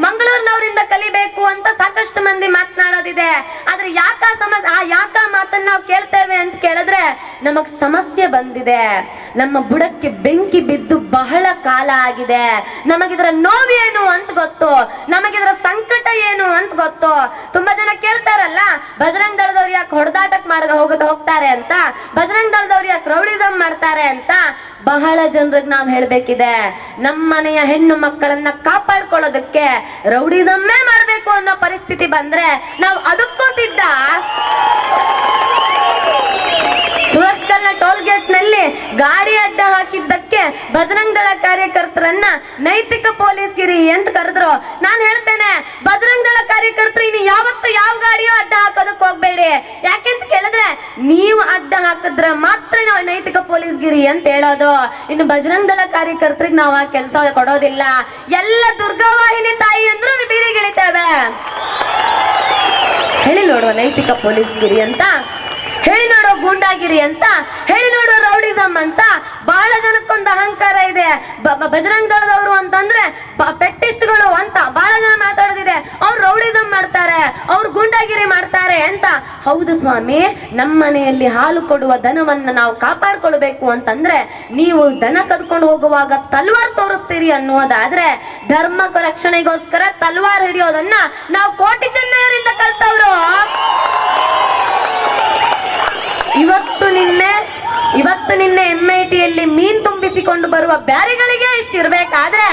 ಮಂಗಳೂರಿನವರಿಂದ ಕಲಿಬೇಕು ಅಂತ ಸಾಕಷ್ಟು ಮಂದಿ ಮಾತನಾಡೋದಿದೆ. ಆದ್ರೆ ಯಾಕ ಸಮಸ್ಯೆ ಆ ಯಾಕ ಮಾತನ್ನ ನಾವು ಕೇಳ್ತೇವೆ ಅಂತ ಕೇಳಿದ್ರೆ ನಮಗ್ ಸಮಸ್ಯೆ ಬಂದಿದೆ. ನಮ್ಮ ಬುಡಕ್ಕೆ ಬೆಂಕಿ ಬಿದ್ದು ಬಹಳ ಕಾಲ ಆಗಿದೆ. ನಮಗಿದ್ರ ನೋವೇನು ಅಂತ ಗೊತ್ತು. ನಮಗಿದ್ರ ಸಂಕಟ ಏನು ಅಂತ ಗೊತ್ತು. ತುಂಬಾ ಜನ ಕೇಳ್ತಾರಲ್ಲ, ಬಜರಂಗ್ ದಳದವ್ರು ಯಾಕೆ ಹೊಡೆದಾಟಕ್ ಮಾಡದ ಹೋಗದ್ ಹೋಗ್ತಾರೆ ಅಂತ, ಬಜರಂಗ್ ದಳದವ್ರು ಯಾಕೆ ರೌಡಿಸಮ್ ಮಾಡ್ತಾರೆ ಅಂತ. ಬಹಳ ಜನರಿಗೆ ನಾವು ಹೇಳಬೇಕಿದೆ. ನಮ್ಮ ಮನೆಯ ಹೆಣ್ಣು ಮಕ್ಕಳನ್ನ ಕಾಪಾಡ್ಕೊಳ್ಳೋದಕ್ಕೆ ರೌಡಿಸಮ್ಮೇ ಮಾಡಬೇಕು ಅನ್ನೋ ಪರಿಸ್ಥಿತಿ ಬಂದ್ರೆ ನಾವು ಅದಕ್ಕೂ ಸಿದ್ಧ. ಸುರತ್ಕಲ್ನ ಟೋಲ್ ಗೇಟ್ನಲ್ಲಿ ಗಾಡಿ ಅಡ್ಡ ಹಾಕಿದ್ದಕ್ಕೆ ಬಜರಂಗ್ ದಳ ಕಾರ್ಯಕರ್ತರನ್ನ ನೈತಿಕ ಪೊಲೀಸ್ ಗಿರಿ ಅಂತ ಕರೆದ್ರು. ನಾನು ಹೇಳ್ತೇನೆ ಬಜರಂಗ್ ದಳ ಕಾರ್ಯಕರ್ತರು ಇನ್ನು ಯಾವತ್ತು ಯಾವ ಗಾಡಿಯೋ ಅಡ್ಡ ಹಾಕೋದಕ್ಕೆ ಹೋಗ್ಬೇಡಿ. ಯಾಕೆಂತ ಕೇಳಿದ್ರೆ, ನೀವು ಅಡ್ಡ ಹಾಕಿದ್ರೆ ಮಾತ್ರ ನಾವು ನೈತಿಕ ಪೊಲೀಸ್ ಗಿರಿ ಅಂತ ಹೇಳೋದು. ಇನ್ನು ಭಜರಂಗ ದಳ ಕಾರ್ಯಕರ್ತರಿಗೆ ನಾವು ಆ ಕೆಲಸ ಕೊಡೋದಿಲ್ಲ. ಎಲ್ಲ ದುರ್ಗವಾಹಿನಿ ತಾಯಿ ಅಂದ್ರೂ ಬೀದಿಗಿಳಿತೇವೆ ಹೇಳಿ ನೋಡುವ ನೈತಿಕ ಪೊಲೀಸ್ ಗಿರಿ ಅಂತ. ಹೇಳಿ ನೋಡೋ ಗೂಂಡಾಗಿರಿ ಅಂತ. ಹೇಳಿ ನೋಡೋ ರೌಡಿಸಮ್ ಅಂತ ಬಹಳ ಜನಕ್ಕೊಂದು ಅಹಂಕಾರ ಇದೆ. ಬಜರಂಗ ದಳದವರು ಅಂತಂದ್ರೆ ಪೆಟ್ಟಿಸ್ಟ್ಗಳು ಅಂತ ಬಹಳ ಜನ ಮಾತಾಡೋದಿದೆ. ಅವ್ರು ರೌಡಿಸಮ್ ಮಾಡ್ತಾರೆ, ಅವ್ರು ಗುಂಡಾಗಿರಿ ಮಾಡ್ತಾರೆ ಅಂತ. ಹೌದು ಸ್ವಾಮಿ, ನಮ್ಮ ಮನೆಯಲ್ಲಿ ಹಾಲು ಕೊಡುವ ದನವನ್ನ ನಾವು ಕಾಪಾಡ್ಕೊಳ್ಬೇಕು ಅಂತಂದ್ರೆ ನೀವು ದನ ಕದ್ಕೊಂಡು ಹೋಗುವಾಗ ತಲ್ವಾರ್ ತೋರಿಸ್ತೀರಿ ಅನ್ನೋದಾದ್ರೆ ಧರ್ಮ ರಕ್ಷಣೆಗೋಸ್ಕರ ತಲ್ವಾರ್ ಹಿಡಿಯೋದನ್ನ ನಾವು ಕೋಟಿ ಚೆನ್ನೈಯರಿಂದ ಕಲ್ತವ್ರು. ಇವತ್ತು ನಿನ್ನೆ ಇವತ್ತು ನಿನ್ನೆ ಎಂ ಐ ಟಿಯಲ್ಲಿ ಮೀನ್ ತುಂಬಿಸಿಕೊಂಡು ಬರುವ ಬ್ಯಾರಿಗಳಿಗೆ ಇಷ್ಟಿರ್ಬೇಕಾದ್ರೆ.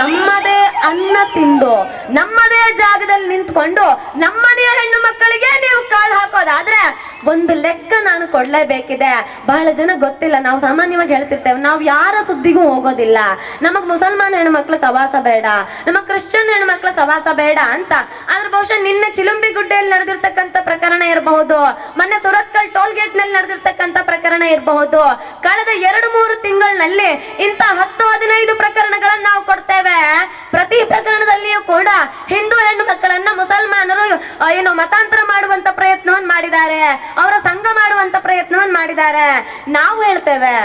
ನಮ್ಮದೇ ಅನ್ನ ತಿಂದು, ನಮ್ಮದೇ ಜಾಗದಲ್ಲಿ ನಿಂತ್ಕೊಂಡು ನಮ್ಮದೇ ಹೆಣ್ಣು ಮಕ್ಕಳಿಗೆ ನೀವು ಕಾಳು ಹಾಕೋದಾದ್ರೆ ಒಂದು ಲೆಕ್ಕ ನಾನು ಕೊಡ್ಲೇಬೇಕಿದೆ. ಬಹಳ ಜನ ಗೊತ್ತಿಲ್ಲ, ನಾವು ಸಾಮಾನ್ಯವಾಗಿ ಹೇಳ್ತಿರ್ತೇವೆ, ನಾವು ಯಾರ ಸುದ್ದಿಗೂ ಹೋಗೋದಿಲ್ಲ. ನಮಗ್ ಮುಸಲ್ಮಾನ್ ಹೆಣ್ಮಕ್ಳು ಸವಾಸ ಬೇಡ, ನಮಗ್ ಕ್ರಿಶ್ಚಿಯನ್ ಹೆಣ್ಮಕ್ಳ ಸವಾಸ ಬೇಡ ಅಂತ. ಆದ್ರೆ ಬಹುಶಃ ನಿನ್ನೆ ಚಿಲುಂಬಿ ಗುಡ್ಡೆಯಲ್ಲಿ ನಡೆದಿರ್ತಕ್ಕಂಥ ಪ್ರಕರಣ ಇರಬಹುದು, ಮೊನ್ನೆ ಸುರತ್ಕಲ್ ಟೋಲ್ ಗೇಟ್ನಲ್ಲಿ ನಡೆದಿರ್ತಕ್ಕಂಥ ಪ್ರಕರಣ ಇರಬಹುದು. ಕಳೆದ ಎರಡು ಮೂರು ತಿಂಗಳಿನಲ್ಲಿ ಇಂತ ಹತ್ತು ಹದಿನೈದು ಪ್ರಕರಣಗಳನ್ನ ನಾವು ಕೊಡ್ತೇವೆ. ಪ್ರತಿ ಪ್ರಕರಣದಲ್ಲಿಯೂ ಕೂಡ ಹಿಂದೂ ಹೆಣ್ಣು ಮಕ್ಕಳನ್ನ ಮುಸಲ್ಮಾನರು ಏನು ಮತಾಂತರ ಮಾಡುವಂತ ಪ್ರಯತ್ನವನ್ನು ಮಾಡಿದ್ದಾರೆ. ಅವರ ಸಂಘ ಮಾಡುವಂತ ಪ್ರಯತ್ನವನ್ನು ಮಾಡಿದ್ದಾರೆ. ನಾವು ಹೇಳ್ತೇವೆ.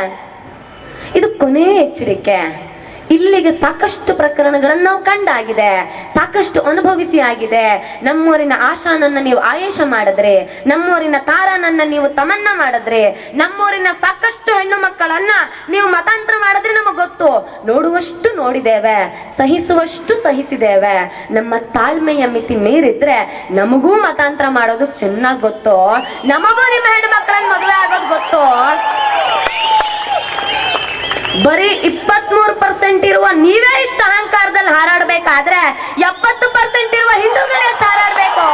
ಇದು ಕೊನೆಯ ಎಚ್ಚರಿಕೆ. ಇಲ್ಲಿಗೆ ಸಾಕಷ್ಟು ಪ್ರಕರಣಗಳನ್ನು ನಾವು ಕಂಡಾಗಿದೆ. ಸಾಕಷ್ಟು ಅನುಭವಿಸಿ ಆಗಿದೆ. ನಮ್ಮೂರಿನ ಆಶಾನನ್ನ ನೀವು ಆಯೇಷ ಮಾಡಿದ್ರೆ, ನಮ್ಮೂರಿನ ತಾರಾನನ್ನ ನೀವು ತಮನ್ನ ಮಾಡಿದ್ರೆ, ನಮ್ಮೂರಿನ ಸಾಕಷ್ಟು ಹೆಣ್ಣು ಮಕ್ಕಳನ್ನ ನೀವು ಮತಾಂತರ ಮಾಡಿದ್ರೆ ನಮಗೆ ಗೊತ್ತು. ನೋಡುವಷ್ಟು ನೋಡಿದ್ದೇವೆ, ಸಹಿಸುವಷ್ಟು ಸಹಿಸಿದ್ದೇವೆ. ನಮ್ಮ ತಾಳ್ಮೆಯ ಮಿತಿ ಮೀರಿದ್ರೆ ನಮಗೂ ಮತಾಂತರ ಮಾಡೋದು ಚೆನ್ನಾಗಿ ಗೊತ್ತು. ನಮಗೂ ನಿಮ್ಮ ಹೆಣ್ಣು ಮಕ್ಕಳನ್ನ ಮದುವೆ ಆಗೋದು ಗೊತ್ತು. ಬರೀ ಇಪ್ಪತ್ಮೂರು ಪರ್ಸೆಂಟ್ ಇರುವ ನೀವೇ ಇಷ್ಟು ಅಹಂಕಾರದಲ್ಲಿ ಹಾರಾಡ್ಬೇಕಾದ್ರೆ ಎಪ್ಪತ್ತು ಪರ್ಸೆಂಟ್ ಇರುವ ಹಿಂದೂಗಳೇ ಎಷ್ಟು ಹಾರಾಡ್ಬೇಕು?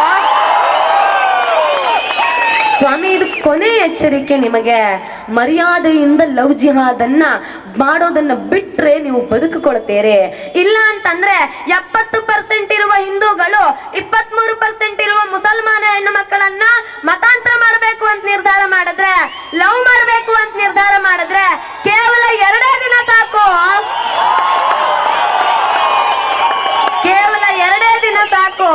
ಸ್ವಾಮಿ, ಇದು ಕೊನೆ ಎಚ್ಚರಿಕೆ ನಿಮಗೆ. ಮರ್ಯಾದೆಯಿಂದ ಲವ್ ಜಿಹಾದನ್ನ ಮಾಡೋದನ್ನ ಬಿಟ್ರೆ ನೀವು ಬದುಕಿಕೊಳ್ತೀರಿ. ಇಲ್ಲ ಅಂತಂದ್ರೆ ಎಪ್ಪತ್ತು ಪರ್ಸೆಂಟ್ ಇರುವ ಹಿಂದೂಗಳು, ಇಪ್ಪತ್ಮೂರು ಪರ್ಸೆಂಟ್ ಇರುವ ಮುಸಲ್ಮಾನ ಹೆಣ್ಣು ಮಕ್ಕಳನ್ನ ಮತಾಂತರ ಮಾಡಬೇಕು ಅಂತ ನಿರ್ಧಾರ ಮಾಡಿದ್ರೆ, ಲವ್ ಮಾಡಬೇಕು ಅಂತ ನಿರ್ಧಾರ ಮಾಡಿದ್ರೆ ಕೇವಲ ಎರಡೇ ದಿನ ಸಾಕು. ಕೇವಲ ಎರಡೇ ದಿನ ಸಾಕು.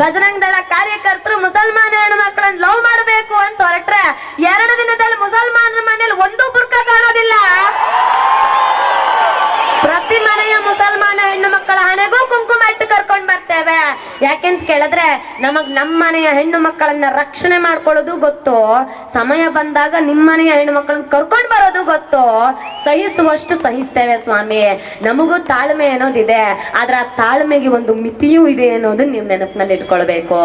ಬಜರಂಗ್ ದಳ ಕಾರ್ಯಕರ್ತರು ಮುಸಲ್ಮಾನ ಹೆಣ್ಣು ಮಕ್ಕಳನ್ನ ಲವ್ ಮಾಡಬೇಕು ಅಂತ ಹೊರಟ್ರೆ ಎರಡು ದಿನದಲ್ಲಿ ಮುಸಲ್ಮಾನರ ಮನೇಲಿ ಒಂದು ಬುರ್ಕ ಕಾಣೋದಿಲ್ಲ ಪ್ರತಿ ಮನೆಯ ಮುಸಲ್ಮಾನ ಹೆಣ್ಣು ಮಕ್ಕಳ ಹಣೆಗೂ ಕುಂಕುಮ ಇಟ್ಟು ಕರ್ಕೊಂಡ್ ಬರ್ತೇವೆ ಯಾಕೆಂತ ಕೇಳಿದ್ರೆ ನಮಗ್ ನಮ್ಮ ಮನೆಯ ಹೆಣ್ಣು ಮಕ್ಕಳನ್ನ ರಕ್ಷಣೆ ಮಾಡ್ಕೊಳ್ಳೋದು ಗೊತ್ತು, ಸಮಯ ಬಂದಾಗ ನಿಮ್ಮ ಮನೆಯ ಹೆಣ್ಣು ಮಕ್ಕಳನ್ನ ಕರ್ಕೊಂಡ್ ಬರೋದು ಗೊತ್ತು, ಸಹಿಸುವಷ್ಟು ಸಹಿಸ್ತೇವೆ ಸ್ವಾಮಿ. ನಮಗೂ ತಾಳ್ಮೆ ಅನ್ನೋದಿದೆ, ಆದ್ರೆ ಆ ತಾಳ್ಮೆಗೆ ಒಂದು ಮಿತಿಯೂ ಇದೆ ಅನ್ನೋದನ್ನ ನೀವು ನೆನಪಿನಲ್ಲಿ ಇಟ್ಕೊಳ್ಬೇಕು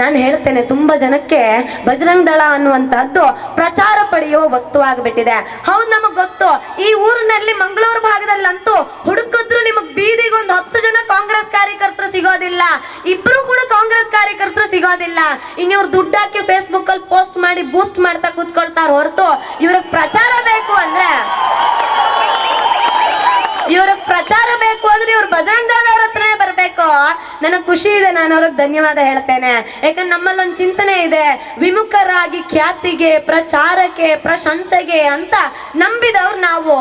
ನಾನು ಹೇಳ್ತೇನೆ, ತುಂಬಾ ಜನಕ್ಕೆ ಬಜರಂಗ್ ದಳ ಅನ್ನುವಂತಹದ್ದು ಪ್ರಚಾರ ಪಡೆಯುವ ವಸ್ತು ಆಗ್ಬಿಟ್ಟಿದೆ. ಹೌದು ನಮಗ್ ಗೊತ್ತು, ಈ ಊರಿನಲ್ಲಿ ಮಂಗಳೂರು ಭಾಗದಲ್ಲಂತೂ ಹುಡುಕಿದ್ರು ನಿಮಗ್ ಬೀದಿಗೆ ಒಂದು ಹತ್ತು ಜನ ಕಾಂಗ್ರೆಸ್ ಕಾರ್ಯಕರ್ತರು ಸಿಗೋದಿಲ್ಲ. ಇಬ್ರು ಕೂಡ ಕಾಂಗ್ರೆಸ್ ಕಾರ್ಯಕರ್ತರು ಸಿಗೋದಿಲ್ಲ. ಇನ್ ಇವ್ರು ದುಡ್ಡು ಹಾಕಿ ಫೇಸ್ಬುಕ್ ಅಲ್ಲಿ ಪೋಸ್ಟ್ ಮಾಡಿ ಬೂಸ್ಟ್ ಮಾಡ್ತಾ ಕೂತ್ಕೊಳ್ತಾರ ಹೊರತು ಇವ್ರಿಗೆ ಪ್ರಚಾರ ಬೇಕು ಅಂದ್ರೆ ಇವ್ರ ಪ್ರಚಾರ ಬೇಕು ಅಂದ್ರೆ ಇವ್ರು ಬಜರಂಗ್ ಬರ್ಬೇಕು ನನಗೆ ಖುಷಿ ಇದೆ, ನಾನು ಅವ್ರಿಗೆ ಧನ್ಯವಾದ ಹೇಳ್ತೇನೆ. ಯಾಕಂದ್ರೆ ನಮ್ಮಲ್ಲೊಂದು ಚಿಂತನೆ ಇದೆ, ವಿಮುಖರಾಗಿ ಖ್ಯಾತಿಗೆ, ಪ್ರಚಾರಕ್ಕೆ, ಪ್ರಶಂಸೆಗೆ ಅಂತ ನಂಬಿದವ್ರು ನಾವು.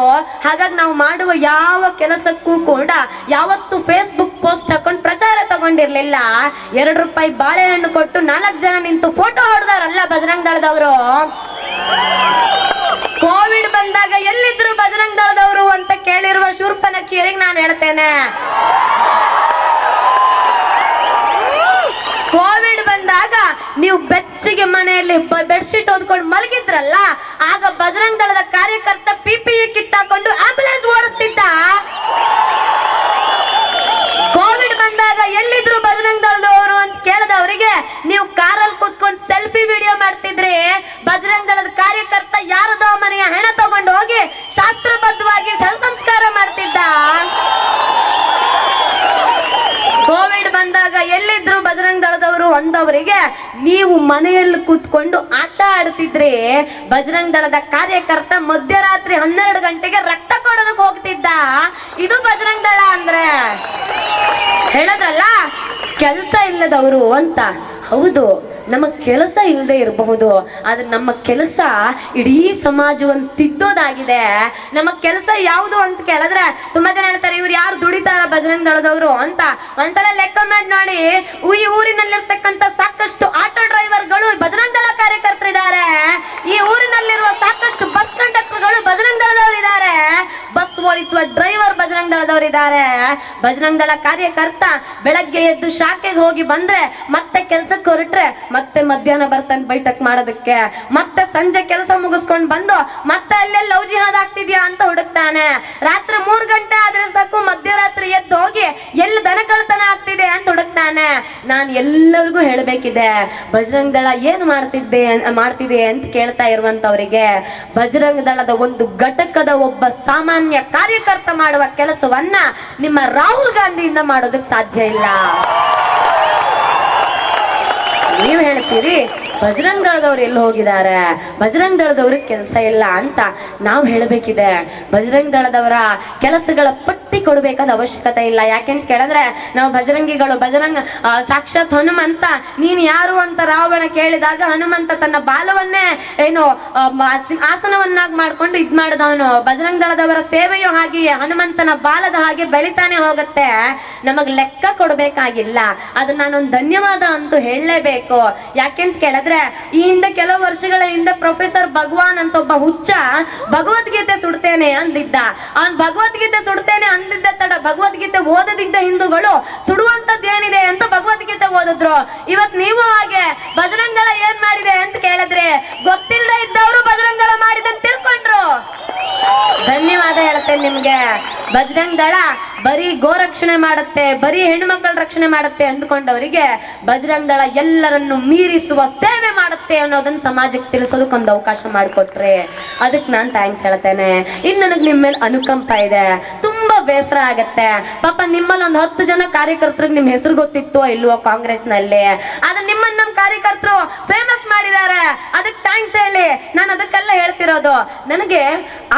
ಹಾಗಾಗಿ ನಾವು ಮಾಡುವ ಯಾವ ಕೆಲಸಕ್ಕೂ ಕೂಡ ಯಾವತ್ತು ಫೇಸ್ಬುಕ್ ಪೋಸ್ಟ್ ಹಾಕೊಂಡು ಪ್ರಚಾರ ತಗೊಂಡಿರ್ಲಿಲ್ಲ. ಎರಡು ರೂಪಾಯಿ ಬಾಳೆಹಣ್ಣು ಕೊಟ್ಟು ನಾಲ್ಕು ಜನ ನಿಂತು ಫೋಟೋ ಹೊಡೆದಾರಲ್ಲ ಬಜರಂಗ್ ದಳದವರು. ಕೋವಿಡ್ ಬಂದಾಗ ಎಲ್ಲಿದ್ರು ಬಜರಂಗ್ ದಳದವರು ಅಂತ ಕೇಳಿರುವ ಶೂರ್ಪನಕ್ಕಿಯರಿಗೆ ನಾನು ಹೇಳ್ತೇನೆ. ಬೆಡ್ಶೀಟ್ ಓದ್ಕೊಂಡು ಮಲಗಿದ್ರಲ್ಲ, ಆಗ ಬಜರಂಗ್ ದಳದ ಕಾರ್ಯಕರ್ತ ಪಿ ಪಿ ಇ ಕಿಟ್ ಹಾಕೊಂಡು ಆಂಬುಲೆನ್ಸ್ ಓಡಿಸ್ತಿದ್ದ ಕೋವಿಡ್ ಬಂದಾಗ ಎಲ್ಲಿದ್ರು ಬಜರಂಗ್ ದಳದವರು ಅಂತ ಕೇಳಿದವರಿಗೆ, ನೀವು ಕಾರಲ್ಲಿ ಕೂತ್ಕೊಂಡು ಸೆಲ್ಫಿ ವಿಡಿಯೋ ಮಾಡ್ತಿದ್ರಿ, ಬಜರಂಗ್ ದಳದ ಕಾರ್ಯಕರ್ತ ಯಾರದೋ ಮನೆಯ ಹೆಣ ತಗೊಂಡು ಹೋಗಿ ಶಾಸ್ತ್ರಬದ್ಧವಾಗಿ ಸಂಸ್ಕಾರ ಮಾಡ್ತಿದ್ದ. ಒಂದವರಿಗೆ ನೀವು ಮನೆಯಲ್ಲಿ ಕೂತ್ಕೊಂಡು ಆಟ ಆಡ್ತಿದ್ರಿ ಬಜರಂಗ್ ದಳದ ಕಾರ್ಯಕರ್ತ ಮಧ್ಯರಾತ್ರಿ ಹನ್ನೆರಡು ಗಂಟೆಗೆ ರಕ್ತ ಕೊಡೋದಕ್ಕೆ ಹೋಗ್ತಿದ್ದ. ಇದು ಬಜರಂಗ್ ದಳ ಅಂದ್ರೆ. ಹೇಳದ್ರಲ್ಲ ಕೆಲಸ ಇಲ್ಲದವರು ಅಂತ. ಹೌದು. ನಮಗೆ ಕೆಲಸ ಇಲ್ಲದೆ ಇರಬಹುದು, ಆದ್ರೆ ನಮ್ಮ ಕೆಲಸ ಇಡೀ ಸಮಾಜವನ್ನು ತಿದ್ದೋದಾಗಿದೆ. ನಮ್ಮ ಕೆಲಸ ಯಾವುದು ಅಂತ ಕೇಳಿದ್ರೆ, ತುಂಬಾ ಜನ ಹೇಳ್ತಾರೆ, ಇವ್ರು ಯಾರು ದುಡಿತಾರ ಭಜನೆ ದಳದವರು ಅಂತ. ಒಂದ್ಸಲ ಲೆಕ್ಕ ಮಾಡಿ ನೋಡಿ, ಈ ಊರಿನಲ್ಲಿರ್ತಕ್ಕಂಥ ಸಾಕಷ್ಟು ಆಟೋ ಡ್ರೈವರ್ಗಳು ಬಜರಂಗ್ ದಳ ಕಾರ್ಯಕರ್ತರಿದ್ದಾರೆ. ಈ ಊರಿನಲ್ಲಿರುವ ಸಾಕಷ್ಟು ಬಸ್ ಕಂಡಕ್ಟರ್ಗಳು ಬಜರಂಗ್ ದಳದವರು ಇದ್ದಾರೆ ಬಸ್ ಓಡಿಸುವ ಡ್ರೈವರ್ ಬಜರಂಗ್ ದಳದವರು ಇದ್ದಾರೆ ಬಜರಂಗ್ ದಳ ಕಾರ್ಯಕರ್ತ ಬೆಳಗ್ಗೆ ಎದ್ದು ಶಾಖೆಗೆ ಹೋಗಿ ಬಂದ್ರೆ ಮತ್ತೆ ಕೆಲ್ಸಕ್ಕೆ ಹೊರಟ್ರೆ ಮತ್ತೆ ಮಧ್ಯಾಹ್ನ ಬರ್ತಾನೆ ಬೈಟಕ್ ಮಾಡೋದಕ್ಕೆ. ಮತ್ತೆ ಸಂಜೆ ಕೆಲಸ ಮುಗಿಸ್ಕೊಂಡು ಬಂದು ಮತ್ತೆ ಅಲ್ಲೇ ಲವ್ ಜಿಹಾದ್ ಆಗ್ತಿದ್ಯಾ ಅಂತ ಹುಡುಕ್ತಾನೆ. ರಾತ್ರಿ ಮೂರ್ ಗಂಟೆ ಆದ್ರೆ ಸಾಕು, ಮಧ್ಯರಾತ್ರಿ ಎದ್ದು ಹೋಗಿ ಎಲ್ಲಿ ದನ ಕಳ್ತನ ಆಗ್ತಿದೆ ಅಂತ ಹುಡುಕ್ತಾನೆ. ನಾನು ಎಲ್ಲರಿಗೂ ಹೇಳಬೇಕಿದೆ, ಬಜರಂಗ್ ದಳ ಏನು ಮಾಡ್ತಿದ್ದೆ ಮಾಡ್ತಿದೆ ಅಂತ ಕೇಳ್ತಾ ಇರುವಂತವರಿಗೆ, ಬಜರಂಗ ದಳದ ಒಂದು ಘಟಕದ ಒಬ್ಬ ಸಾಮಾನ್ಯ ಕಾರ್ಯಕರ್ತ ಮಾಡುವ ಕೆಲಸವನ್ನ ನಿಮ್ಮ ರಾಹುಲ್ ಗಾಂಧಿಯಿಂದ ಮಾಡೋದಕ್ಕೆ ಸಾಧ್ಯ ಇಲ್ಲ. ನೀವು ಹೇಳ್ತೀರಿ? ಬಜರಂಗ್ ದಳದವ್ರು ಎಲ್ಲಿ ಹೋಗಿದ್ದಾರೆ? ಬಜರಂಗ್ ದಳದವ್ರಿಗೆ ಕೆಲಸ ಇಲ್ಲ ಅಂತ ನಾವು ಹೇಳಬೇಕಿದೆ. ಬಜರಂಗ್ ದಳದವರ ಕೆಲಸಗಳ ಪಟ್ಟಿ ಕೊಡಬೇಕಾದ ಅವಶ್ಯಕತೆ ಇಲ್ಲ. ಯಾಕೆಂತ ಕೇಳಿದ್ರೆ ನಾವು ಬಜರಂಗಿಗಳು, ಬಜರಂಗ ಸಾಕ್ಷಾತ್ ಹನುಮಂತ, ನೀನು ಯಾರು ಅಂತ ರಾವಣ ಕೇಳಿದಾಗ ಹನುಮಂತ ತನ್ನ ಬಾಲವನ್ನೇ ಏನು ಆಸನವನ್ನಾಗಿ ಮಾಡ್ಕೊಂಡು ಇದ್ ಮಾಡಿದವನು. ಬಜರಂಗ್ ದಳದವರ ಸೇವೆಯು ಹಾಗೆಯೇ, ಹನುಮಂತನ ಬಾಲದ ಹಾಗೆ ಬೆಳಿತಾನೆ ಹೋಗುತ್ತೆ. ನಮಗ್ ಲೆಕ್ಕ ಕೊಡಬೇಕಾಗಿಲ್ಲ. ಅದು ನಾನೊಂದು ಧನ್ಯವಾದ ಅಂತೂ ಹೇಳಲೇಬೇಕು. ಯಾಕೆಂತ ಕೇಳಿದ್ರೆ ಈ ಹಿಂದೆ ಕೆಲವು ವರ್ಷಗಳ ಹಿಂದೆ ಪ್ರೊಫೆಸರ್ ಭಗವಾನ್ ಅಂತ ಒಬ್ಬ ಹುಚ್ಚ ಭಗವದ್ಗೀತೆ ಸುಡ್ತೇನೆ ಅಂದಿದ್ದ. ಅವನ್ ಭಗವದ್ಗೀತೆ ಸುಡ್ತೇನೆ ಅಂದಿದ್ದ ತಡ ಭಗವದ್ಗೀತೆ ಓದದಿದ್ದ ಹಿಂದೂಗಳು ಸುಡುವಂತದ್ದು ಏನಿದೆ ಅಂತ ಭಗವದ್ಗೀತೆ ಓದಿದ್ರು. ಇವತ್ ನೀವು ಹಾಗೆ ಭಜರಂಗಳ ಏನ್ ಮಾಡಿದೆ ಅಂತ ಕೇಳಿದ್ರೆ ಗೊತ್ತಿಲ್ಲದೆ ಇದ್ದವರು ಭಜರಂಗಳ ಮಾಡಿದೆ ತಿಳ್ಕೊಂಡ್ರು. ಧನ್ಯವಾದ ಹೇಳ್ತೇನೆ ನಿಮ್ಗೆ. ಬಜರಂಗ್ ದಳ ಬರೀ ಗೋರಕ್ಷಣೆ ಮಾಡುತ್ತೆ, ಬರೀ ಹೆಣ್ಮಕ್ಳ ರಕ್ಷಣೆ ಮಾಡುತ್ತೆ ಅಂದ್ಕೊಂಡವರಿಗೆ ಬಜರಂಗ್ ದಳ ಎಲ್ಲರನ್ನು ಮೀರಿಸುವ ಸೇವೆ ಮಾಡುತ್ತೆ ಅನ್ನೋದನ್ನ ಸಮಾಜಕ್ಕೆ ತಿಳಿಸೋದಕ್ಕೊಂದು ಅವಕಾಶ ಮಾಡಿಕೊಟ್ರಿ. ಅದಕ್ಕೆ ನಾನು ಥ್ಯಾಂಕ್ಸ್ ಹೇಳ್ತೇನೆ. ಇನ್ನು ನನಗೆ ನಿಮ್ಮ ಮೇಲೆ ಅನುಕಂಪ ಇದೆ. ತುಂಬಾ ಬೇಸರ ಆಗತ್ತೆ. ಪಾಪ ನಿಮ್ಮಲ್ಲಿ ಒಂದು ಹತ್ತು ಜನ ಕಾರ್ಯಕರ್ತರಿಗೆ ನಿಮ್ಮ ಹೆಸರು ಗೊತ್ತಿತ್ತು ಇಲ್ವೋ ಕಾಂಗ್ರೆಸ್ನಲ್ಲಿ? ಆದ್ರೆ ನಿಮ್ಮನ್ನ ನಮ್ಮ ಕಾರ್ಯಕರ್ತರು ಫೇಮಸ್ ಮಾಡಿದ್ದಾರೆ. ಅದಕ್ಕೆ ಥ್ಯಾಂಕ್ಸ್ ಹೇಳಿ. ನಾನು ಅದಕ್ಕೆಲ್ಲ ಹೇಳ್ತಿರೋದು. ನನಗೆ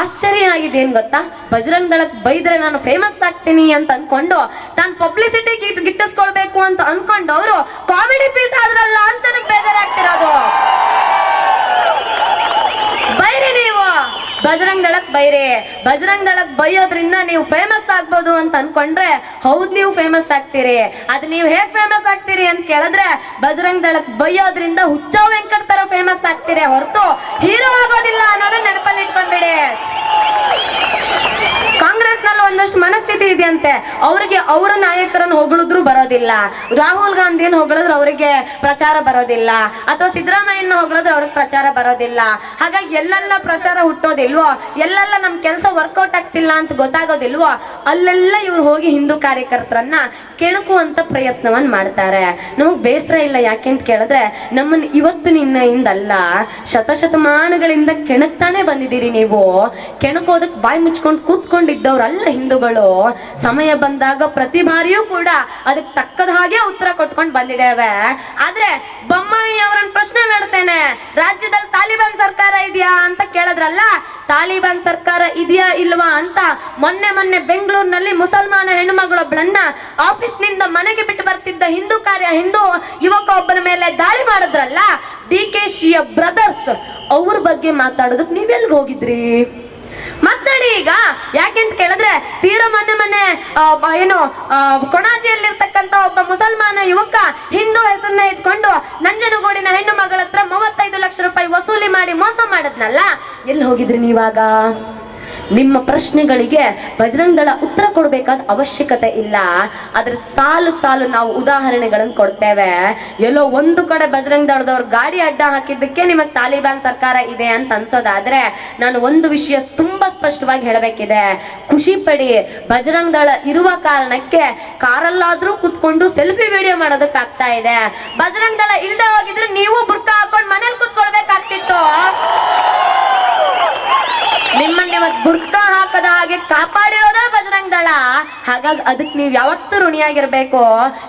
ಆಶ್ಚರ್ಯ ಆಗಿದೆ ಏನ್ ಗೊತ್ತಾ? ಬಜರಂಗ್ ದಳಕ್ ಬೈದ್ರೆ ನಾನು ಫೇಮಸ್ ಆಗ್ತೀನಿ ಅಂತ ಅನ್ಕೊಂಡು ತಾನು ಪಬ್ಲಿಸಿಟಿ ಗಿಟ್ ಗಿಟ್ಟಿಸ್ಕೊಳ್ಬೇಕು ಅಂತ ಅನ್ಕೊಂಡು ಅವರು ಕಾಮಿಡಿ ಪೀಸ್ ಆದ್ರಲ್ಲ ಅಂತ ನನಗೆ ಬೇಜಾರಾಗ್ತಿರೋದು ಬೈರಿ ನೀವು ಬಜರಂಗ್ ದಳಕ್ ಬೈರಿ. ಬಜರಂಗ್ ದಳಕ್ ಬೈಯೋದ್ರಿಂದ ನೀವು ಫೇಮಸ್ ಆಗ್ಬೋದು ಅಂತ ಅನ್ಕೊಂಡ್ರೆ ಹೌದ್ ನೀವು ಫೇಮಸ್ ಆಗ್ತೀರಿ. ಅದು ನೀವು ಹೇಗ್ ಫೇಮಸ್ ಆಗ್ತೀರಿ ಅಂತ ಕೇಳಿದ್ರೆ ಬಜರಂಗ್ ದಳಕ್ ಬೈಯೋದ್ರಿಂದ ಹುಚ್ಚ ವೆಂಕಟ್ ತರ ಫೇಮಸ್ ಆಗ್ತೀರಿ ಹೊರತು ಹೀರೋ ಆಗೋದಿಲ್ಲ ಅನ್ನೋದನ್ನ ನೆನಪಲ್ಲಿ ಇಟ್ಕೊಂಡ್ಬಿಡಿ. ಕಾಂಗ್ರೆಸ್ ಒಂದಷ್ಟು ಮನಸ್ಥಿತಿ ಇದೆಯಂತೆ. ಅವರಿಗೆ ಅವರ ನಾಯಕರನ್ನು ಹೊಗಳಿದ್ರು ಬರೋದಿಲ್ಲ. ರಾಹುಲ್ ಗಾಂಧಿಯನ್ನು ಹೊಗಳಿದ್ರು ಅವರಿಗೆ ಪ್ರಚಾರ ಬರೋದಿಲ್ಲ. ಅಥವಾ ಸಿದ್ದರಾಮಯ್ಯನ ಹೊಗಳಿದ್ರು ಅವ್ರಿಗೆ ಪ್ರಚಾರ ಬರೋದಿಲ್ಲ. ಹಾಗಾಗಿ ಎಲ್ಲೆಲ್ಲ ಪ್ರಚಾರ ಹುಟ್ಟೋದಿಲ್ವೋ, ಎಲ್ಲೆಲ್ಲ ನಮ್ ಕೆಲಸ ವರ್ಕೌಟ್ ಆಗ್ತಿಲ್ಲ ಅಂತ ಗೊತ್ತಾಗೋದಿಲ್ವೋ, ಅಲ್ಲೆಲ್ಲ ಇವ್ರು ಹೋಗಿ ಹಿಂದೂ ಕಾರ್ಯಕರ್ತರನ್ನ ಕೆಣಕುವಂತ ಪ್ರಯತ್ನವನ್ನ ಮಾಡ್ತಾರೆ. ನಮಗ್ ಬೇಸರ ಇಲ್ಲ ಯಾಕೆ ಅಂತ ಕೇಳಿದ್ರೆ ನಮ್ಮನ್ನ ಇವತ್ತು ನಿನ್ನೆಯಿಂದಲ್ಲ ಶತಶತಮಾನಗಳಿಂದ ಕೆಣಕ್ತಾನೆ ಬಂದಿದ್ದೀರಿ ನೀವು. ಕೆಣಕೋದಕ್ ಬಾಯಿ ಮುಚ್ಕೊಂಡು ಕೂತ್ಕೊಂಡಿದ್ದವ್ರಲ್ಲ ಹಿಂದೂಗಳು ಸಮಯ ಬಂದಾಗ ಪ್ರತಿ ಬಾರಿಯೂ ಕೂಡ ಅದಕ್ಕೆ ತಕ್ಕದ ಹಾಗೆ ಉತ್ತರ ಕೊಟ್ಕೊಂಡು ಬಂದಿದ್ದೇವೆ. ಆದ್ರೆ ಬೊಮ್ಮಾಯಿ ಅವರನ್ನು ಪ್ರಶ್ನೆ ಮಾಡ್ತೇನೆ, ರಾಜ್ಯದಲ್ಲಿ ತಾಲಿಬಾನ್ ಸರ್ಕಾರ ಇದೆಯಾ ಅಂತ ಕೇಳಿದ್ರಲ್ಲ, ತಾಲಿಬಾನ್ ಸರ್ಕಾರ ಇದೆಯಾ ಇಲ್ವಾ ಅಂತ ಮೊನ್ನೆ ಮೊನ್ನೆ ಬೆಂಗಳೂರಿನಲ್ಲಿ ಮುಸಲ್ಮಾನ ಹೆಣ್ಣುಮಗಳೊಬ್ಬಳನ್ನ ಆಫೀಸ್ನಿಂದ ಮನೆಗೆ ಬಿಟ್ಟು ಬರ್ತಿದ್ದ ಹಿಂದೂ ಕಾರ್ಯ ಹಿಂದೂ ಯುವಕ ಒಬ್ಬನ ಮೇಲೆ ದಾಳಿ ಮಾಡಿದ್ರಲ್ಲ, ಡಿ ಕೆ ಶಿಯ ಬ್ರದರ್ಸ್ ಅವ್ರ ಬಗ್ಗೆ ಮಾತಾಡೋದಕ್ಕೆ ನೀವೆಲ್ಗೆ ಹೋಗಿದ್ರಿ? ಮಾತನಾಡಿ ಈಗ. ಯಾಕೆಂತ ಕೇಳಿದ್ರೆ, ತೀರ ಮೊನ್ನೆ ಮೊನ್ನೆ ಏನು ಕೊಣಾಜಿಯಲ್ಲಿರ್ತಕ್ಕಂತ ಒಬ್ಬ ಮುಸಲ್ಮಾನ ಯುವಕ ಹಿಂದೂ ಹೆಸರನ್ನ ಇಟ್ಕೊಂಡು ನಂಜನಗೂಡಿನ ಹೆಣ್ಣು ಮಗಳ ಹತ್ರ ಮೂವತ್ತೈದು ಲಕ್ಷ ರೂಪಾಯಿ ವಸೂಲಿ ಮಾಡಿ ಮೋಸ ಮಾಡದ್ನಲ್ಲ. ಎಲ್ಲಿ ಹೋಗಿದ್ರಿ ನೀವಾಗ? ನಿಮ್ಮ ಪ್ರಶ್ನೆಗಳಿಗೆ ಬಜರಂಗ ದಳ ಉತ್ತರ ಕೊಡಬೇಕಾದ ಅವಶ್ಯಕತೆ ಇಲ್ಲ. ಅದ್ರ ಸಾಲು ಸಾಲು ನಾವು ಉದಾಹರಣೆಗಳನ್ನು ಕೊಡ್ತೇವೆ. ಎಲ್ಲೋ ಒಂದು ಕಡೆ ಬಜರಂಗ ದಳದವ್ರು ಗಾಡಿ ಅಡ್ಡ ಹಾಕಿದ್ದಕ್ಕೆ ನಿಮಗೆ ತಾಲಿಬಾನ್ ಸರ್ಕಾರ ಇದೆ ಅಂತ ಅನ್ಸೋದಾದ್ರೆ ನಾನು ಒಂದು ವಿಷಯ ತುಂಬಾ ಸ್ಪಷ್ಟವಾಗಿ ಹೇಳಬೇಕಿದೆ. ಖುಷಿ ಪಡಿ ದಳ ಇರುವ ಕಾರಣಕ್ಕೆ ಕಾರಲ್ಲಾದ್ರೂ ಕುತ್ಕೊಂಡು ಸೆಲ್ಫಿ ವಿಡಿಯೋ ಮಾಡೋದಕ್ಕೆ ಆಗ್ತಾ ಇದೆ. ಬಜರಂಗ ದಳ ಇಲ್ಲದೆ ಹೋಗಿದ್ರೆ ನೀವು ಬುರ್ಕ ಹಾಕೊಂಡು ಮನೇಲಿ ಕುತ್ಕೊಳ್ಬೇಕಾಗ್ತಿತ್ತು. ನಿಮ್ಮನ್ನ ಇವತ್ತು ಬುರ್ಕ ಹಾಕದ ಹಾಗೆ ದಳ ಹಾಗಾಗಿ ಅದಕ್ಕೆ ನೀವು ಯಾವತ್ತೂ ಋಣಿಯಾಗಿರ್ಬೇಕು.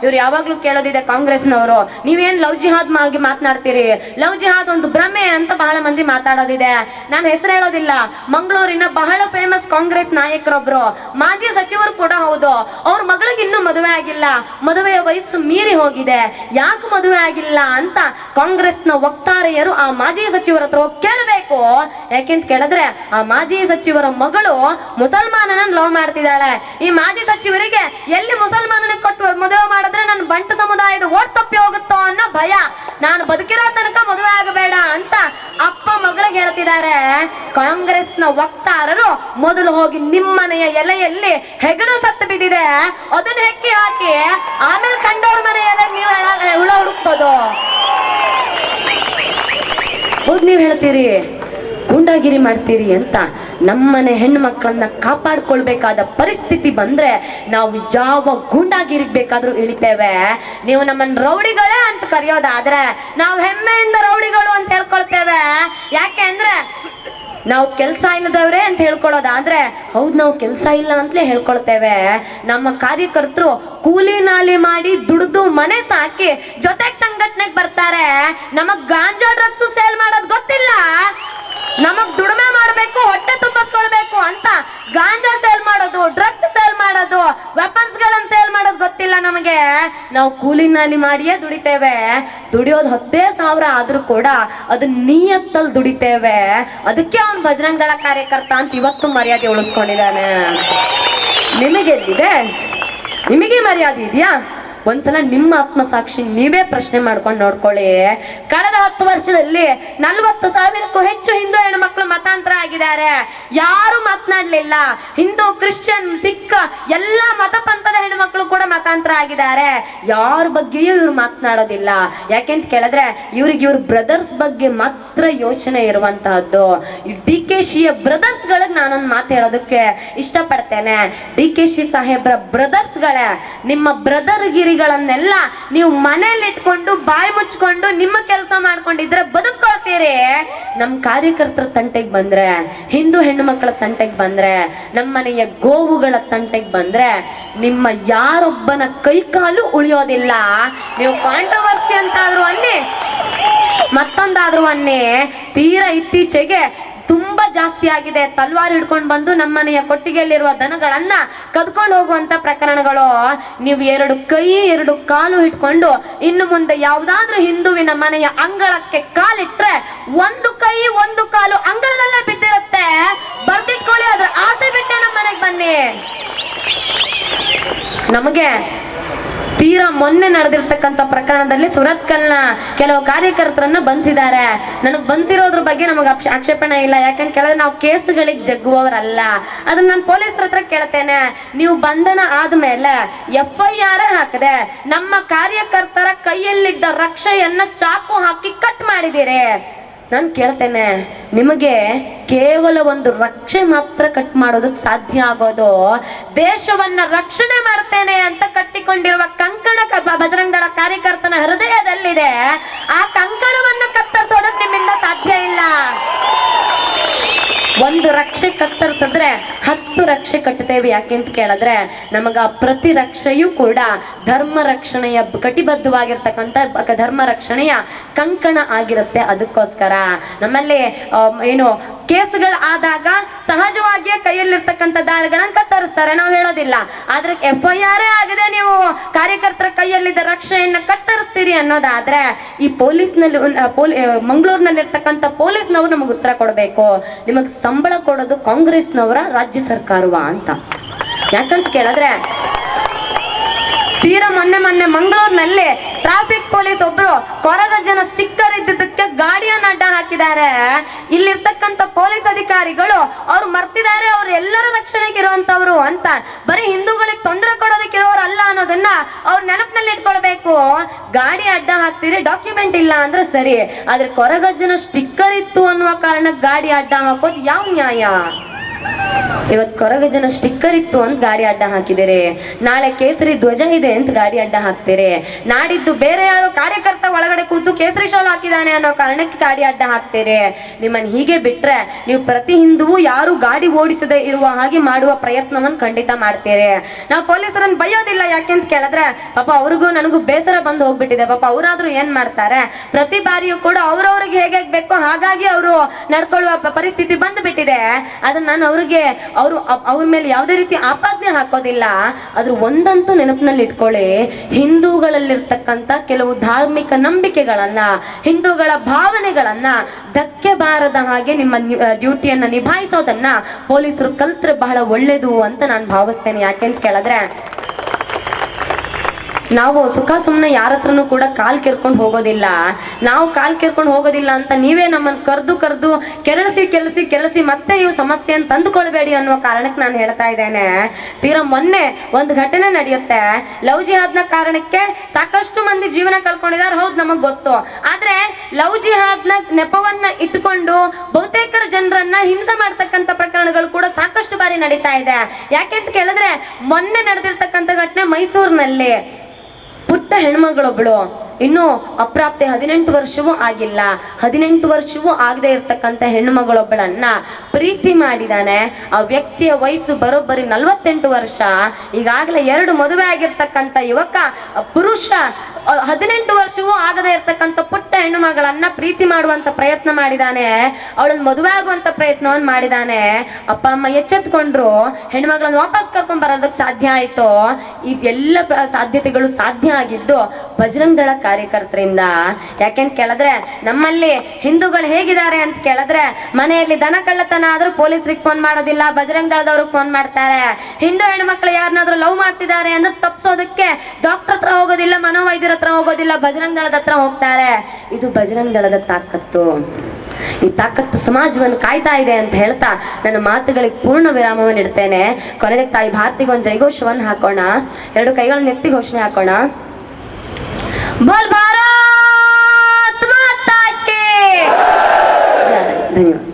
ಇವ್ರು ಯಾವಾಗ್ಲೂ ಕೇಳೋದಿದೆ ಕಾಂಗ್ರೆಸ್ನವರು. ನೀವೇನ್ ಲವ್ ಜಿಹಾದ್ ಆಗಿ ಮಾತನಾಡ್ತೀರಿ? ಲವ್ ಜಿಹಾದ್ ಒಂದು ಭ್ರಮೆ ಅಂತ ಬಹಳ ಮಂದಿ ಮಾತಾಡೋದಿದೆ. ನಾನು ಹೆಸರು ಹೇಳೋದಿಲ್ಲ. ಮಂಗಳೂರಿನ ಬಹಳ ಫೇಮಸ್ ಕಾಂಗ್ರೆಸ್ ನಾಯಕರೊಬ್ರು. ಮಾಜಿ ಸಚಿವರು ಕೂಡ ಹೌದು. ಅವ್ರ ಮಗಳಿಗೆ ಇನ್ನೂ ಮದುವೆ ಆಗಿಲ್ಲ. ಮದುವೆಯ ವಯಸ್ಸು ಮೀರಿ ಹೋಗಿದೆ. ಯಾಕೆ ಮದುವೆ ಆಗಿಲ್ಲ ಅಂತ ಕಾಂಗ್ರೆಸ್ನ ವಕ್ತಾರೆಯರು ಆ ಮಾಜಿ ಸಚಿವರ ಹತ್ರ ಕೇಳಬೇಕು. ಯಾಕೆಂತ ಕೇಳಿದ್ರೆ ಆ ಮಾಜಿ ಸಚಿವರ ಮಗಳು ಮುಸಲ್ಮಾನನ ಲವ್ ಮಾಡ್ತಿದ್ದಾಳೆ. ಈ ಮಾಜಿ ಸಚಿವರಿಗೆ ಎಲ್ಲಿ ಮುಸಲ್ಮಾನನ ಕೊಟ್ಟು ಮದುವೆ ಮಾಡಿದ್ರೆ ನನ್ನ ಬಂಟ ಸಮುದಾಯದ ಓಟ್ ತಪ್ಪಿ ಹೋಗುತ್ತೋ ಅನ್ನೋ ಭಯ. ನಾನು ಬದುಕಿರೋ ತನಕ ಮದುವೆ ಆಗಬೇಡ ಅಂತ ಅಪ್ಪ ಮಗಳಿಗೆ ಹೇಳ್ತಿದ್ದಾರೆ. ಕಾಂಗ್ರೆಸ್ನ ವಕ್ತಾರರು ಮೊದಲು ಹೋಗಿ ನಿಮ್ಮನೆಯ ಎಲೆಯಲ್ಲಿ ಹೆಗಣ ಸತ್ತು ಬಿದ್ದಿದೆ. ಅದನ್ನ ಹೆಕ್ಕಿ ಹಾಕಿ ಆಮೇಲೆ ಕಂಡವ್ರ ಮನೆ ಎಲೆ ನೀವು ಹುಳ ಹುಡುಕ್ಬೋದು ಹೌದು ನೀವು ಹೇಳ್ತೀರಿ. ಗೂಂಡಾಗಿರಿ ಮಾಡ್ತೀರಿ ಅಂತ ನಮ್ಮನೆ ಹೆಣ್ಣು ಮಕ್ಕಳನ್ನ ಕಾಪಾಡ್ಕೊಳ್ಬೇಕಾದ ಪರಿಸ್ಥಿತಿ ಬಂದ್ರೆ ನಾವು ಯಾವ ಗೂಂಡಾಗಿರಿಗೆ ಬೇಕಾದ್ರೂ ಇಳಿತೇವೆ. ನೀವು ನಮ್ಮನ್ನ ರೌಡಿಗಳೇ ಅಂತ ಕರೆಯೋದಾದ್ರೆ ನಾವು ಹೆಮ್ಮೆಯಿಂದ ರೌಡಿಗಳು ಅಂತ ಹೇಳ್ಕೊಳ್ತೇವೆ. ಯಾಕೆ ಅಂದ್ರೆ ನಾವು ಕೆಲಸ ಇಲ್ಲದವ್ರೆ ಅಂತ ಹೇಳ್ಕೊಳ್ಳೋದಾದ್ರೆ ಹೌದು ನಾವು ಕೆಲಸ ಇಲ್ಲ ಅಂತಲೇ ಹೇಳ್ಕೊಳ್ತೇವೆ. ನಮ್ಮ ಕಾರ್ಯಕರ್ತರು ಕೂಲಿ ನಾಲಿ ಮಾಡಿ ದುಡ್ದು ಮನೆ ಸಾಕಿ ಜೊತೆಗೆ ಸಂಘಟನೆಗೆ ಬರ್ತಾರೆ. ನಮಗ್ ಗಾಂಜಾ ಡ್ರಗ್ಸ್ ಸೇಲ್ ಮಾಡೋದು ಗೊತ್ತಿಲ್ಲ. ನಮಗ್ ದುಡಿಮೆ ಮಾಡಬೇಕು, ಹೊಟ್ಟೆ ತುಂಬಿಸ್ಕೊಳ್ಬೇಕು ಅಂತ ಗಾಂಜಾ ಸೇಲ್ ಮಾಡೋದು ಡ್ರಗ್ಸ್ ಸೇಲ್ ಮಾಡೋದು ವೆಪನ್ಸ್ ಗಳನ್ನ ಸೇಲ್ ಮಾಡೋದು ಗೊತ್ತಿಲ್ಲ ನಮಗೆ. ನಾವು ಕೂಲಿನಲ್ಲಿ ನಾಲಿ ಮಾಡಿಯೇ ದುಡಿತೇವೆ. ದುಡಿಯೋದು ಹತ್ತೇ ಸಾವಿರ ಆದ್ರೂ ಕೂಡ ಅದು ನಿಯತ್ತಲ್ಲಿ ದುಡಿತೇವೆ. ಅದಕ್ಕೆ ಅವನ್ ದಳ ಕಾರ್ಯಕರ್ತ ಅಂತ ಇವತ್ತು ಮರ್ಯಾದೆ ಉಳಿಸ್ಕೊಂಡಿದ್ದಾನೆ. ನಿಮಗೆಲ್ಲಿದೆ? ನಿಮಗೆ ಮರ್ಯಾದೆ ಇದೆಯಾ? ಒಂದ್ಸಲ ನಿಮ್ಮ ಆತ್ಮಸಾಕ್ಷಿ ನೀವೇ ಪ್ರಶ್ನೆ ಮಾಡ್ಕೊಂಡು ನೋಡ್ಕೊಳ್ಳಿ. ಕಳೆದ ಹತ್ತು ವರ್ಷದಲ್ಲಿ ನಲ್ವತ್ತು ಸಾವಿರಕ್ಕೂ ಹೆಚ್ಚು ಹಿಂದೂ ಹೆಣ್ಮಕ್ಳು ಮತಾಂತರ ಆಗಿದ್ದಾರೆ. ಯಾರು ಮಾತನಾಡ್ಲಿಲ್ಲ. ಹಿಂದೂ, ಕ್ರಿಶ್ಚಿಯನ್, ಸಿಖ್ ಎಲ್ಲ ಮತ ಪಂಥದ ಹೆಣ್ಮಕ್ಳು ಕೂಡ ಮತಾಂತರ ಆಗಿದ್ದಾರೆ. ಯಾರ ಬಗ್ಗೆಯೂ ಇವ್ರು ಮಾತನಾಡೋದಿಲ್ಲ. ಯಾಕೆಂತ ಕೇಳಿದ್ರೆ ಇವ್ರಿಗೆ ಇವ್ರ ಬ್ರದರ್ಸ್ ಬಗ್ಗೆ ಮಾತ್ರ ಯೋಚನೆ ಇರುವಂತಹದ್ದು. ಡಿ ಕೆ ಶಿಯ ಬ್ರದರ್ಸ್ಗಳಿಗೆ ನಾನೊಂದು ಮಾತು ಹೇಳೋದಕ್ಕೆ ಇಷ್ಟಪಡ್ತೇನೆ. ಡಿ ಕೆ ಶಿ ಸಾಹೇಬ್ರ ಬ್ರದರ್ಸ್ಗಳೇ, ನಿಮ್ಮ ಬ್ರದರ್ ಗಿರಿಗಳನ್ನೆಲ್ಲ ನೀವು ಮನೇಲಿ ಇಟ್ಕೊಂಡು ಬಾಯಿ ಮುಚ್ಕೊಂಡು, ನಿಮ್ಮ ಕೆಲಸ ಮಾಡ್ಕೊಂಡಿದ್ರೆ ಬದುಕೊಳ್ತೀರಿ ನಮ್ಮ ಕಾರ್ಯಕರ್ತರ ತಂಟೆಗೆ ಬಂದ್ರೆ, ಹಿಂದೂ ಹೆಣ್ಣು ಮಕ್ಕಳ ತಂಟೆಗೆ ಬಂದ್ರೆ ನಮ್ಮನೆಯ ಗೋವುಗಳ ತಂಟೆಗೆ ಬಂದ್ರೆ, ನಿಮ್ಮ ಯಾರೊಬ್ಬನ ಕೈಕಾಲು ಉಳಿಯೋದಿಲ್ಲ. ನೀವು ಕಾಂಟ್ರವರ್ಸಿ ಅಂತಾದ್ರು ಅನ್ನಿ, ಮತ್ತೊಂದಾದ್ರೂ ಅನ್ನಿ, ತೀರಾ ಇತ್ತೀಚೆಗೆ ತುಂಬಾ ಜಾಸ್ತಿ ಆಗಿದೆ. ತಲ್ವಾರ್ ಹಿಡ್ಕೊಂಡು ಬಂದು ನಮ್ಮನೆಯ ಕೊಟ್ಟಿಗೆಯಲ್ಲಿರುವ ದನಗಳನ್ನ ಕದ್ಕೊಂಡು ಹೋಗುವಂತ ಪ್ರಕರಣಗಳು. ನೀವು ಎರಡು ಕೈ, ಎರಡು ಕಾಲು ಹಿಡ್ಕೊಂಡು ಇನ್ನು ಮುಂದೆ ಯಾವುದಾದ್ರೂ ಹಿಂದುವಿನ ಮನೆಯ ಅಂಗಳಕ್ಕೆ ಕಾಲಿಟ್ರೆ ಒಂದು ಕೈ, ಒಂದು ಕಾಲು ಅಂಗಳದಲ್ಲೇ ಬಿದ್ದಿರುತ್ತೆ. ಬರ್ದಿಟ್ಕೊಳ್ಳಿ ಅದ್ರ ಆಸೆ ಬಿಟ್ಟೆ ನಮ್ಮ ಮನೆಗೆ ಬನ್ನಿ. ನಮಗೆ ತೀರಾ ಮೊನ್ನೆ ನಡೆದಿರ್ತಕ್ಕಂಥ ಪ್ರಕರಣದಲ್ಲಿ ಸುರತ್ಕಲ್ನ ಕೆಲವು ಕಾರ್ಯಕರ್ತರನ್ನ ಬಂಧಿಸಿದ್ದಾರೆ. ನನಗೆ ಬಂಧಿಸಿರೋದ್ರ ಬಗ್ಗೆ ನಮಗೆ ಆಕ್ಷ- ಆಕ್ಷೇಪಣೆ ಇಲ್ಲ. ಯಾಕಂತ ಕೇಳಿದ್ರೆ ನಾವು ಕೇಸುಗಳಿಗೆ ಜಗ್ಗುವವರಲ್ಲ. ಅದನ್ನ ನಾನು ಪೊಲೀಸರ ಹತ್ರ ಕೇಳ್ತೇನೆ. ನೀವು ಬಂಧನ ಆದ್ಮೇಲೆ ಎಫ್ ಐ ಆರ್ ಹಾಕದೆ ನಮ್ಮ ಕಾರ್ಯಕರ್ತರ ಕೈಯಲ್ಲಿದ್ದ ರಕ್ಷೆಯನ್ನ ಚಾಕು ಹಾಕಿ ಕಟ್ ಮಾಡಿದ್ದೀರಿ. ನಾನು ಕೇಳ್ತೇನೆ. ನಿಮಗೆ ಕೇವಲ ಒಂದು ರಕ್ಷೆ ಮಾತ್ರ ಕಟ್ ಮಾಡೋದಕ್ಕೆ ಸಾಧ್ಯ ಆಗೋದು. ದೇಶವನ್ನ ರಕ್ಷಣೆ ಮಾಡ್ತೇನೆ ಅಂತ ಕಟ್ಟಿಕೊಂಡಿರುವ ಕಂಕಣ ಬಜರಂಗ ದಳ ಕಾರ್ಯಕರ್ತನ ಹೃದಯದಲ್ಲಿದೆ. ಆ ಕಂಕಣವನ್ನ ಕತ್ತರಿಸೋದಕ್ಕೆ ನಿಮ್ಮಿಂದ ಸಾಧ್ಯ ಇಲ್ಲ. ಒಂದು ರಕ್ಷೆ ಕತ್ತರಿಸಿದ್ರೆ ಹತ್ತು ರಕ್ಷೆ ಕಟ್ಟುತ್ತೇವೆ ಯಾಕೆ ಅಂತ ಕೇಳಿದ್ರೆ ನಮಗ ಪ್ರತಿ ರಕ್ಷೆಯೂ ಕೂಡ ಧರ್ಮ ರಕ್ಷಣೆಯ ಕಟಿಬದ್ಧವಾಗಿರ್ತಕ್ಕಂಥ ಧರ್ಮ ರಕ್ಷಣೆಯ ಕಂಕಣ ಆಗಿರುತ್ತೆ ಅದಕ್ಕೋಸ್ಕರ. ನಮ್ಮಲ್ಲಿ ಏನು ಕೇಸ್ಗಳು ಆದಾಗ ಸಹಜವಾಗಿಯೇ ಕೈಯಲ್ಲಿರ್ತಕ್ಕಂಥ ದಾರಿಗಳನ್ನ ಕತ್ತರಿಸ್ತಾರೆ ನಾವು ಹೇಳೋದಿಲ್ಲ. ಆದ್ರೆ ಎಫ್ ಐ ಆರ್ ಆಗದೆ. ನೀವು ಕಾರ್ಯಕರ್ತರ ಕೈಯಲ್ಲಿದ್ದ ರಕ್ಷೆಯನ್ನ ಕತ್ತರಿಸ್ತೀರಿ ಅನ್ನೋದಾದ್ರೆ ಈ ಪೊಲೀಸ್ನಲ್ಲಿ ಪೊಲೀ ಮಂಗಳೂರಿನಲ್ಲಿರ್ತಕ್ಕಂಥ ಪೊಲೀಸ್ನವ್ರು ನಮಗೆ ಉತ್ತರ ಕೊಡಬೇಕು. ನಿಮಗೆ ಸಂಬಳ ಕೊಡೋದು ಕಾಂಗ್ರೆಸ್ನವರ ರಾಜ್ಯ ಸರ್ಕಾರವ ಅಂತ. ಯಾಕಂತ ಕೇಳಿದ್ರೆ ತೀರಾ ಮೊನ್ನೆ ಮೊನ್ನೆ ಮಂಗಳೂರಿನಲ್ಲಿ ಟ್ರಾಫಿಕ್ ಪೊಲೀಸ್ ಒಬ್ರು ಕೊರಗಜ್ಜನ ಸ್ಟಿಕ್ಕರ್ ಇದ್ದಿದ್ದಕ್ಕೆ ಗಾಡಿಯನ್ನ ಅಡ್ಡ ಹಾಕಿದ್ದಾರೆ. ಇಲ್ಲಿರ್ತಕ್ಕಂಥ ಪೊಲೀಸ್ ಅಧಿಕಾರಿಗಳು ಅವ್ರು ಮರ್ತಿದ್ದಾರೆ, ಅವ್ರು ಎಲ್ಲರ ರಕ್ಷಣೆಗೆ ಇರುವಂತವ್ರು ಅಂತ. ಬರೀ ಹಿಂದೂಗಳಿಗೆ ತೊಂದರೆ ಕೊಡೋದಕ್ಕೆ ಇರೋರು ಅಲ್ಲ ಅನ್ನೋದನ್ನ ಅವ್ರ ನೆನಪಿನಲ್ಲಿ ಇಟ್ಕೊಳ್ಬೇಕು. ಗಾಡಿ ಅಡ್ಡ ಹಾಕ್ತೀರಿ ಡಾಕ್ಯುಮೆಂಟ್ ಇಲ್ಲ ಅಂದ್ರೆ ಸರಿ, ಆದ್ರೆ ಕೊರಗಜ್ಜನ ಸ್ಟಿಕ್ಕರ್ ಇತ್ತು ಅನ್ನುವ ಕಾರಣಕ್ಕೆ ಗಾಡಿ ಅಡ್ಡ ಹಾಕೋದು ಯಾವ ನ್ಯಾಯ? ಇವತ್ತು ಕೊರಗಜನ ಸ್ಟಿಕ್ಕರ್ ಇತ್ತು ಅಂತ ಗಾಡಿ ಅಡ್ಡ ಹಾಕಿದರೆ. ನಾಳೆ ಕೇಸರಿ ಧ್ವಜ ಇದೆ ಅಂತ ಗಾಡಿ ಅಡ್ಡ ಹಾಕ್ತಾರೆ. ನಾಡಿದ್ದು ಬೇರೆ ಯಾರೋ ಕಾರ್ಯಕರ್ತ ಒಳಗಡೆ ಕೂತು ಕೇಸರಿ ಶಾಲ್ ಹಾಕಿದಾನೆ ಅನ್ನೋ ಕಾರಣಕ್ಕೆ ಗಾಡಿ ಅಡ್ಡ ಹಾಕ್ತಾರೆ. ನಿಮ್ಮನ್ನ ಹೀಗೆ ಬಿಟ್ರೆ ನೀವು ಪ್ರತಿ ಹಿಂದೂ ಯಾರು ಗಾಡಿ ಓಡಿಸದೆ ಇರುವ ಹಾಗೆ ಮಾಡುವ ಪ್ರಯತ್ನವನ್ನು ಖಂಡಿತ ಮಾಡ್ತೀರಿ. ನಾವು ಪೊಲೀಸರನ್ನು ಬಯ್ಯೋದಿಲ್ಲ ಯಾಕೆ ಅಂತ ಕೇಳಿದ್ರೆ, ಪಾಪ ಅವ್ರಿಗೂ ನನಗೂ ಬೇಸರ ಬಂದು ಹೋಗ್ಬಿಟ್ಟಿದೆ. ಪಾಪ ಅವರಾದ್ರೂ ಏನ್ ಮಾಡ್ತಾರೆ? ಪ್ರತಿ ಬಾರಿಯೂ ಕೂಡ ಅವ್ರವ್ರಿಗೆ ಹೇಗೆ ಬೇಕೋ ಹಾಗಾಗಿ ಅವರು ನಡ್ಕೊಳ್ಳುವ ಪರಿಸ್ಥಿತಿ ಬಂದ್ಬಿಟ್ಟಿದೆ. ಅದನ್ನ ನಾನು ಅವ್ರಿಗೆ ಅವರು ಅವ್ರ ಮೇಲೆ ಯಾವುದೇ ರೀತಿ ಆಪಾದನೆ ಹಾಕೋದಿಲ್ಲ. ಅದ್ರ ಒಂದಂತೂ ನೆನಪಿನಲ್ಲಿ ಇಟ್ಕೊಳ್ಳಿ ಹಿಂದೂಗಳಲ್ಲಿರ್ತಕ್ಕಂಥ ಕೆಲವು ಧಾರ್ಮಿಕ ನಂಬಿಕೆಗಳನ್ನ, ಹಿಂದೂಗಳ ಭಾವನೆಗಳನ್ನ ಧಕ್ಕೆ ಬಾರದ ಹಾಗೆ ನಿಮ್ಮ ಡ್ಯೂಟಿಯನ್ನ ನಿಭಾಯಿಸೋದನ್ನ ಪೊಲೀಸರು ಕಲ್ತ್ರೆ ಬಹಳ ಒಳ್ಳೇದು ಅಂತ ನಾನು ಭಾವಿಸ್ತೇನೆ. ಯಾಕೆಂತ ಕೇಳಿದ್ರೆ ನಾವು ಸುಖ ಸುಮ್ಮನೆ ಯಾರ ಹತ್ರನೂ ಕೂಡ ಕಾಲ್ ಕೆರ್ಕೊಂಡು ಹೋಗೋದಿಲ್ಲ. ನಾವು ಕಾಲ್ ಕೆರ್ಕೊಂಡು ಹೋಗೋದಿಲ್ಲ ಅಂತ ನೀವೇ ನಮ್ಮನ್ನು ಕರೆದು ಕರೆದು ಕೆರಳಿಸಿ ಕೆರಳಿಸಿ ಕೆರಳಿಸಿ ಮತ್ತೆ ಇವು ಸಮಸ್ಯೆಯನ್ನು ತಂದುಕೊಳ್ಬೇಡಿ ಅನ್ನುವ ಕಾರಣಕ್ಕೆ ನಾನು ಹೇಳ್ತಾ ಇದ್ದೇನೆ. ತೀರಾ ಮೊನ್ನೆ ಒಂದು ಘಟನೆ ನಡೆಯುತ್ತೆ. ಲವ್ ಜಿಹಾದ್ನ ಕಾರಣಕ್ಕೆ ಸಾಕಷ್ಟು ಮಂದಿ ಜೀವನ ಕಳ್ಕೊಂಡಿದ್ದಾರೆ ಹೌದು, ನಮಗೆ ಗೊತ್ತು. ಆದರೆ ಲವ್ ಜಿಹಾದ್ನ ನೆಪವನ್ನ ಇಟ್ಕೊಂಡು ಬಹುತೇಕರ ಜನರನ್ನ ಹಿಂಸೆ ಮಾಡ್ತಕ್ಕಂಥ ಪ್ರಕರಣಗಳು ಕೂಡ ಸಾಕಷ್ಟು ಬಾರಿ ನಡೀತಾ ಇದೆ. ಯಾಕೆ ಅಂತ ಕೇಳಿದ್ರೆ ಮೊನ್ನೆ ನಡೆದಿರ್ತಕ್ಕಂಥ ಘಟನೆ ಮೈಸೂರಿನಲ್ಲಿ. ಪುಟ್ಟ ಹೆಣ್ಮಗಳೊಬ್ಳು ಇನ್ನು ಅಪ್ರಾಪ್ತೆ ಹದಿನೆಂಟು ವರ್ಷವೂ ಆಗಿಲ್ಲ. ಹದಿನೆಂಟು ವರ್ಷವೂ ಆಗದೆ ಹೆಣ್ಣು ಹೆಣ್ಣುಮಗಳೊಬ್ಬಳನ್ನ ಪ್ರೀತಿ ಮಾಡಿದಾನೆ. ಆ ವ್ಯಕ್ತಿಯ ವಯಸ್ಸು ಬರೋಬ್ಬರಿ ನಲವತ್ತೆಂಟು ವರ್ಷ. ಈಗಾಗಲೇ ಎರಡು ಮದುವೆ ಆಗಿರ್ತಕ್ಕಂಥ ಯುವಕ ಪುರುಷ ಹದಿನೆಂಟು ವರ್ಷವೂ ಆಗದೆ ಇರತಕ್ಕಂಥ ಪುಟ್ಟ ಹೆಣ್ಣು ಮಗಳನ್ನ ಪ್ರೀತಿ ಮಾಡುವಂತ ಪ್ರಯತ್ನ ಮಾಡಿದಾನೆ. ಅವಳನ್ನು ಮದುವೆ ಆಗುವಂತ ಪ್ರಯತ್ನವನ್ನು ಮಾಡಿದಾನೆ. ಅಪ್ಪ, ಅಮ್ಮ ಎಚ್ಚೆತ್ಕೊಂಡ್ರು. ಹೆಣ್ಮಗಳನ್ನ ವಾಪಸ್ ಕರ್ಕೊಂಡ್ ಬರೋದಕ್ಕೆ ಸಾಧ್ಯ ಆಯ್ತು. ಈ ಎಲ್ಲ ಸಾಧ್ಯತೆಗಳು ಸಾಧ್ಯ ಆಗಿದ್ದು ಬಜರಂಗ್ ದಳ ಕಾರ್ಯಕರ್ತರಿಂದ. ಯಾಕೆಂತ ಕೇಳಿದ್ರೆ, ನಮ್ಮಲ್ಲಿ ಹಿಂದೂಗಳು ಹೇಗಿದ್ದಾರೆ ಅಂತ ಕೇಳಿದ್ರೆ, ಮನೆಯಲ್ಲಿ ದನ ಕಳ್ಳತನ ಆದ್ರೂ ಪೊಲೀಸರಿಗೆ ಫೋನ್ ಮಾಡೋದಿಲ್ಲ ಬಜರಂಗ್ ದಳದವ್ರಿಗೆ ಫೋನ್ ಮಾಡ್ತಾರೆ. ಹಿಂದೂ ಹೆಣ್ಮಕ್ಳು ಯಾರನ್ನಾದ್ರೂ ಲವ್ ಮಾಡ್ತಿದ್ದಾರೆ ಅಂದ್ರೆ ತಪ್ಸೋದಕ್ಕೆ ಡಾಕ್ಟರ್ ಹತ್ರ ಹೋಗೋದಿಲ್ಲ, ಮನೋವೈದ್ಯರ ಹತ್ರ ಹೋಗೋದಿಲ್ಲ ಬಜರಂಗ್ ದಳದ ಹತ್ರ ಹೋಗ್ತಾರೆ. ಇದು ಬಜರಂಗ್ ದಳದ ತಾಕತ್ತು. ಈ ತಾಕತ್ತು ಸಮಾಜವನ್ನು ಕಾಯ್ತಾ ಇದೆ ಅಂತ ಹೇಳ್ತಾ ನನ್ನ ಮಾತುಗಳಿಗೆ ಪೂರ್ಣ ವಿರಾಮವನ್ನು ಇಡ್ತೇನೆ ಕೊನೆಗೆ ತಾಯಿ ಭಾರತಿಗೆ ಒಂದು ಜೈಘೋಷವನ್ನು ಹಾಕೋಣ. ಎರಡು ಕೈಗಳನ್ನ ಎತ್ತಿ ಘೋಷಣೆ ಹಾಕೋಣ. ಬೋಲ್ ಭಾರತ್ ಮಾತಾ ಕಿ ಜೈ ಧನ್ಯವಾದ